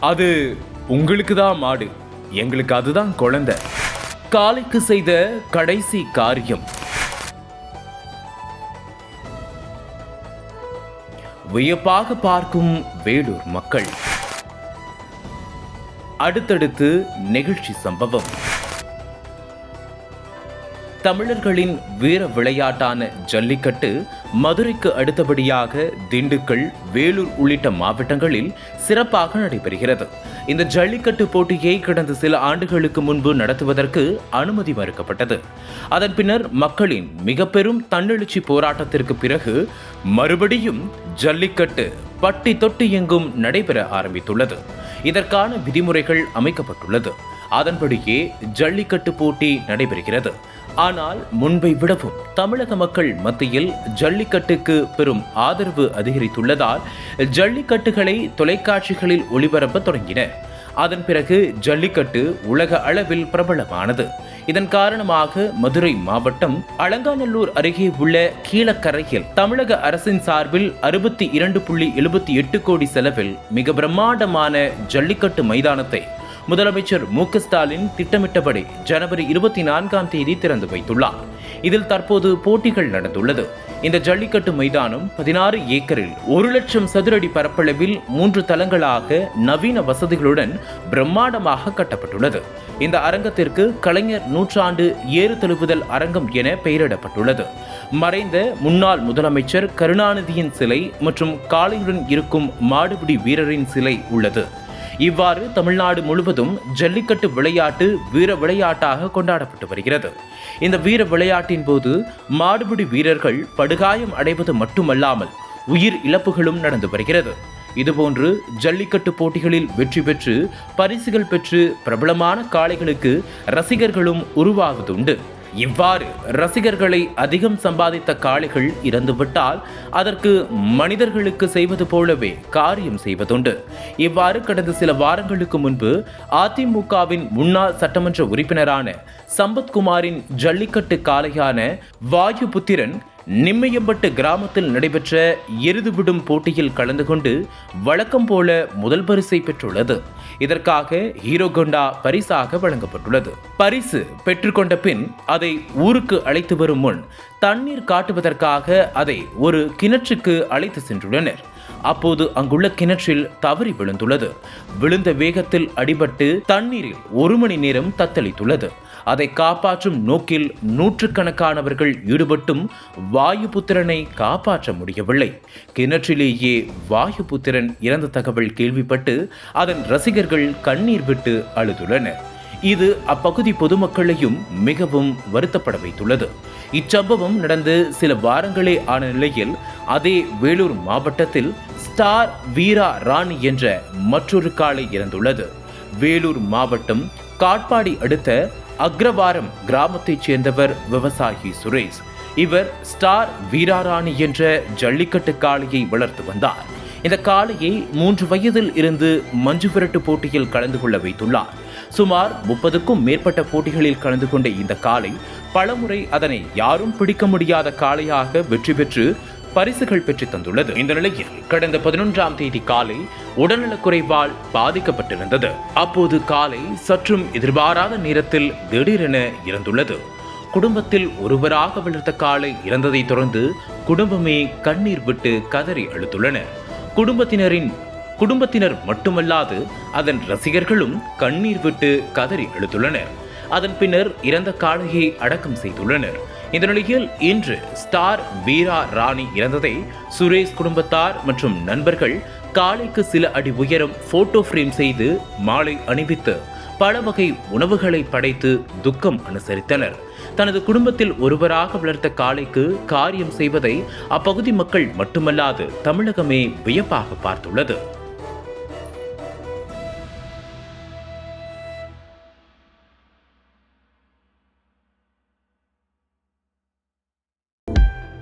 அது உங்களுக்கு தான் மாடு. எங்களுக்கு அதுதான் குழந்தை. காளைக்கு செய்த கடைசி காரியம். வியப்பாக பார்க்கும் வேலூர் மக்கள். அடுத்தடுத்து நெகிழ்ச்சி சம்பவம். தமிழர்களின் வீர விளையாட்டான ஜல்லிக்கட்டு மதுரைக்கு அடுத்தபடியாக திண்டுக்கல் வேலூர் உள்ளிட்ட மாவட்டங்களில் சிறப்பாக நடைபெறுகிறது. இந்த ஜல்லிக்கட்டு போட்டியை கடந்த சில ஆண்டுகளுக்கு முன்பு நடத்துவதற்கு அனுமதி மறுக்கப்பட்டது. அதன் பின்னர் மக்களின் மிக பெரும் தன்னெழுச்சி போராட்டத்திற்கு பிறகு மறுபடியும் ஜல்லிக்கட்டு பட்டி தொட்டி எங்கும் நடைபெற ஆரம்பித்துள்ளது. இதற்கான விதிமுறைகள் அமைக்கப்பட்டுள்ளது. அதன்படியே ஜல்லிக்கட்டு போட்டி நடைபெறுகிறது. ஆனால் முன்பை விடவும் தமிழக மக்கள் மத்தியில் ஜல்லிக்கட்டுக்கு பெரும் ஆதரவு அதிகரித்துள்ளதால் ஜல்லிக்கட்டுகளை தொலைக்காட்சிகளில் ஒளிபரப்ப தொடங்கின. அதன் பிறகு ஜல்லிக்கட்டு உலக அளவில் பிரபலமானது. இதன் காரணமாக மதுரை மாவட்டம் அலங்காநல்லூர் அருகே உள்ள கீழக்கரையில் தமிழக அரசின் சார்பில் அறுபத்தி இரண்டு புள்ளி எழுபத்தி எட்டு கோடி செலவில் மிக பிரம்மாண்டமான ஜல்லிக்கட்டு மைதானத்தை முதலமைச்சர் மு க ஸ்டாலின் திட்டமிட்டபடி ஜனவரி இருபத்தி நான்காம் தேதி திறந்து வைத்துள்ளார். இதில் தற்போது போட்டிகள் நடந்துள்ளது. இந்த ஜல்லிக்கட்டு மைதானம் பதினாறு ஏக்கரில் ஒரு லட்சம் சதுரடி பரப்பளவில் மூன்று தளங்களாக நவீன வசதிகளுடன் பிரம்மாண்டமாக கட்டப்பட்டுள்ளது. இந்த அரங்கத்திற்கு கலைஞர் நூற்றாண்டு ஏறு தழுவுதல் அரங்கம் என பெயரிடப்பட்டுள்ளது. மறைந்த முன்னாள் முதலமைச்சர் கருணாநிதியின் சிலை மற்றும் காளையுடன் இருக்கும் மாடுபிடி வீரரின் சிலை உள்ளது. இவ்வாறு தமிழ்நாடு முழுவதும் ஜல்லிக்கட்டு விளையாட்டு வீர விளையாட்டாக கொண்டாடப்பட்டு வருகிறது. இந்த வீர விளையாட்டின் போது மாடுபிடி வீரர்கள் படுகாயம் அடைவது மட்டுமல்லாமல் உயிர் இழப்புகளும் நடந்து வருகிறது. இதுபோன்று ஜல்லிக்கட்டு போட்டிகளில் வெற்றி பெற்று பரிசுகள் பெற்று பிரபலமான காளைகளுக்கு ரசிகர்களும் உருவாவதுண்டு. இவ்வாறு ரசிகர்களை அதிகம் சம்பாதித்த காளைகள் இறந்துவிட்டால் அதற்கு மனிதர்களுக்கு செய்வது போலவே காரியம் செய்வதுண்டு. இவ்வாறு கடந்த சில வாரங்களுக்கு முன்பு அதிமுகவின் முன்னாள் சட்டமன்ற உறுப்பினரான சம்பத்குமாரின் ஜல்லிக்கட்டு காளையான வாயுபுத்திரன் நிம்மையம்பட்டு கிராமத்தில் நடைபெற்ற எருதுவிடும் போட்டியில் கலந்து கொண்டு வழக்கம் போல முதல் பரிசை பெற்றுள்ளது. இதற்காக ஹீரோ கொண்டா பரிசாக வழங்கப்பட்டுள்ளது. பரிசு பெற்றுக்கொண்ட பின் அதை ஊருக்கு அழைத்து வரும் முன் தண்ணீர் காட்டுவதற்காக அதை ஒரு கிணற்றுக்கு அழைத்து சென்றுள்ளனர். அப்போது அங்குள்ள கிணற்றில் தவறி விழுந்துள்ளது. விழுந்த வேகத்தில் அடிபட்டு தண்ணீரில் ஒரு மணி நேரம் தத்தளித்துள்ளது. அதை காப்பாற்றும் நோக்கில் நூற்றுக்கணக்கானவர்கள் ஈடுபட்டும் வாயுபுத்திரனை காப்பாற்ற முடியவில்லை. கிணற்றிலேயே வாயுபுத்திரன் இறந்த தகவல் கேள்விப்பட்டு அதன் ரசிகர்கள் கண்ணீர் விட்டு அழுதுள்ளனர். இது அப்பகுதி பொதுமக்களையும் மிகவும் வருத்தப்பட வைத்துள்ளது. இச்சம்பவம் நடந்து சில வாரங்களே ஆன நிலையில் அதே வேலூர் மாவட்டத்தில் ஸ்டார் வீரா ராணி என்ற மற்றொரு காளை இறந்துள்ளது. வேலூர் மாவட்டம் காட்பாடி அடுத்த அக்ரவாரம் கிராமத்தைச் சேர்ந்தவர் விவசாயி சுரேஷ். இவர் ஸ்டார் வீராராணி என்ற ஜல்லிக்கட்டு காளையை வளர்த்து வந்தார். இந்த காளையை மூன்று வயதில் இருந்து மஞ்சு விரட்டு போட்டியில் கலந்து கொள்ள வைத்துள்ளார். சுமார் முப்பதுக்கும் மேற்பட்ட போட்டிகளில் கலந்து கொண்ட இந்த காளை பலமுறை அதனை யாரும் பிடிக்க முடியாத காளையாக வெற்றி பெற்று பரிசுகள் பெற்று தந்துள்ளது. இந்த நிலையில் கடந்த பதினொன்றாம் தேதி காலை உடல்நலக்குறைவால் பாதிக்கப்பட்டிருந்தது. அப்போது காலை சற்றும் எதிர்பாராத நேரத்தில் திடீரென இறந்துள்ளது குடும்பத்தில் ஒருவராக வளர்த்த காலை இறந்ததை தொடர்ந்து குடும்பமே கண்ணீர் விட்டு கதறி அழுத்துள்ளனர் குடும்பத்தினரின் குடும்பத்தினர் மட்டுமல்லாது அதன் ரசிகர்களும் கண்ணீர் விட்டு கதறி அழுத்துள்ளனர். அதன் பின்னர் இறந்த காளையை அடக்கம் செய்துள்ளனர். இந்த நிலையில் இன்று ஸ்டார் வீரா ராணி இறந்ததை சுரேஷ் குடும்பத்தார் மற்றும் நண்பர்கள் காலைக்கு சில அடி உயரம் போட்டோ ஃப்ரேம் செய்து மாலை அணிவித்து பல வகை உணவுகளை படைத்து துக்கம் அனுசரித்தனர். தனது குடும்பத்தில் ஒருவராக வளர்த்த காளைக்கு காரியம் செய்வதை அப்பகுதி மக்கள் மட்டுமல்லாது தமிழகமே வியப்பாக பார்த்துள்ளது.